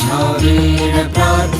ঝড়ের প্রাণ।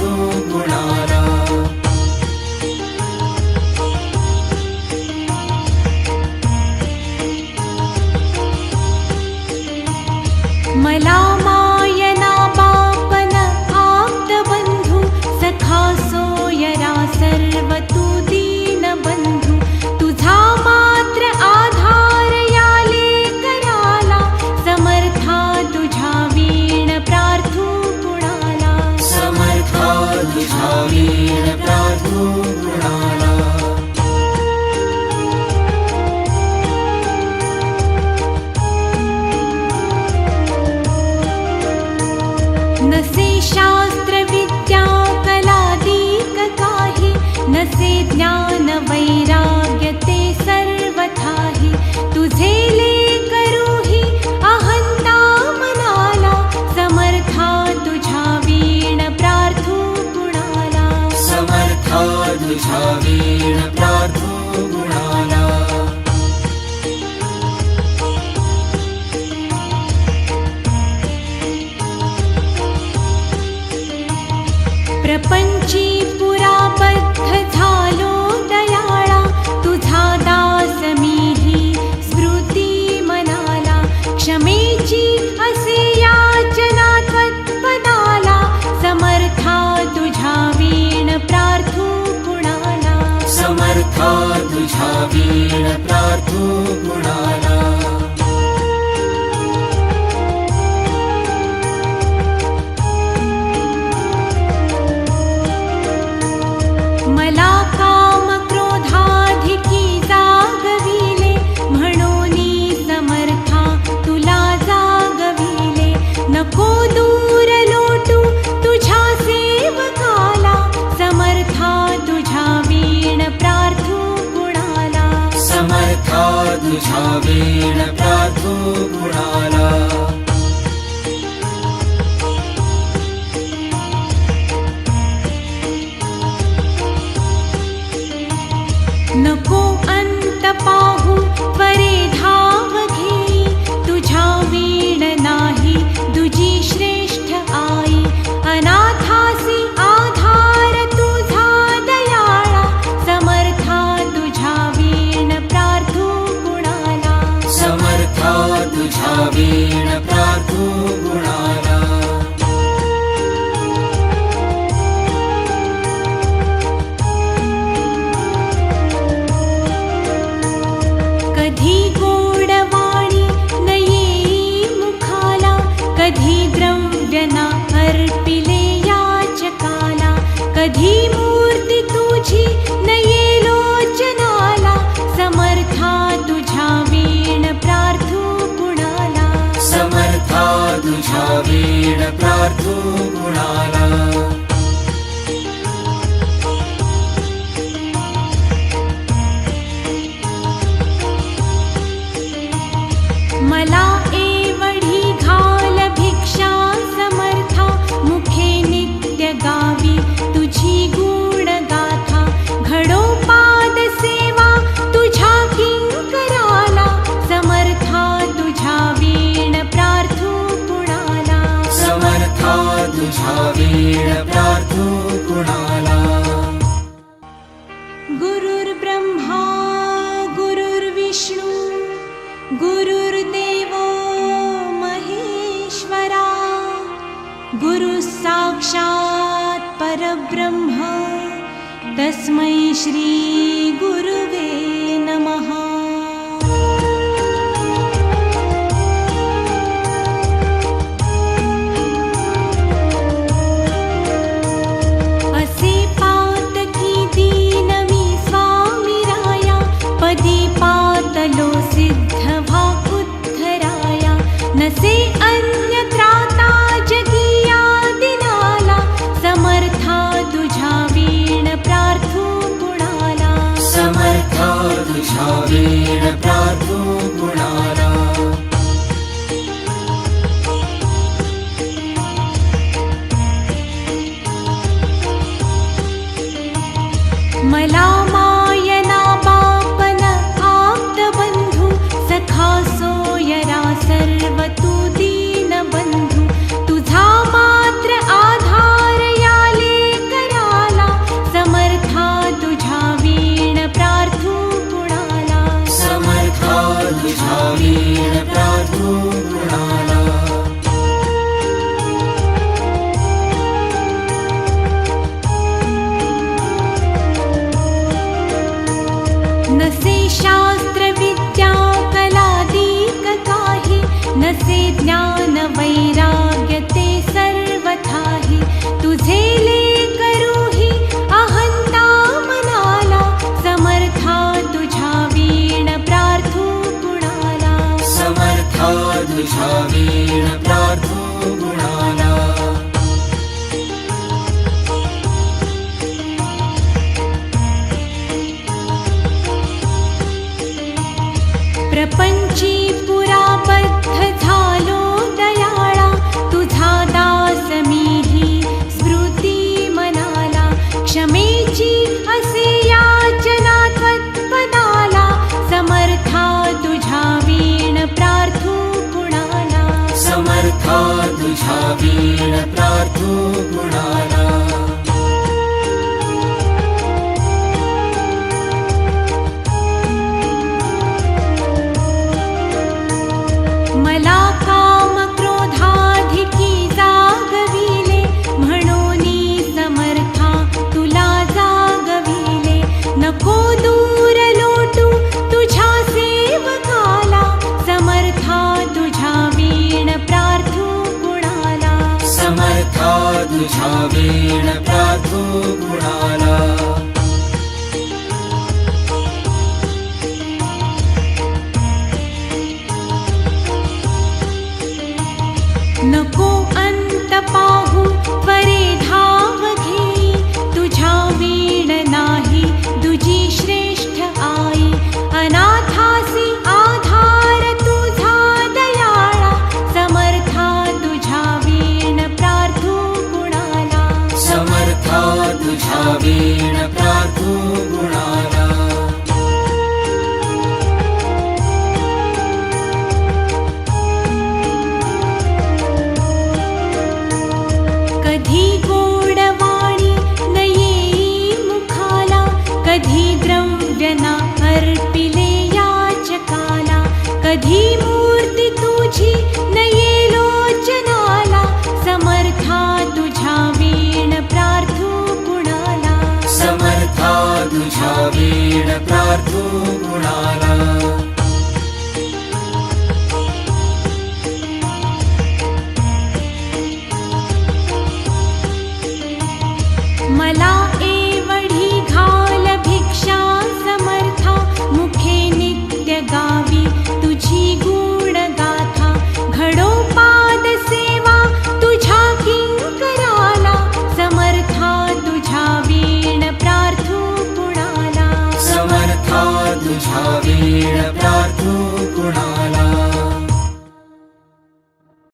सेवेची असे याचना त्वत्पदाला समर्था तुझ्या वीण प्रार्थू कुणाला? समर्था तुझ्या वीण प्रार्थू साधु सावेण प्रातो पुराण যাবে साधु छावेण प्रार्थो गुणाय तस्मै श्रीगुरुवे। मला काम क्रोधाधिकी जागविले म्हणूनी समर्था तुला जागविले. नको दूर लोटू तुझ्या सेवकाला समर्था तुझ्या वीण प्रार्थू गुणाला समर्था तुझ्या वीण प्रार्थू गुणाला বুঝাবে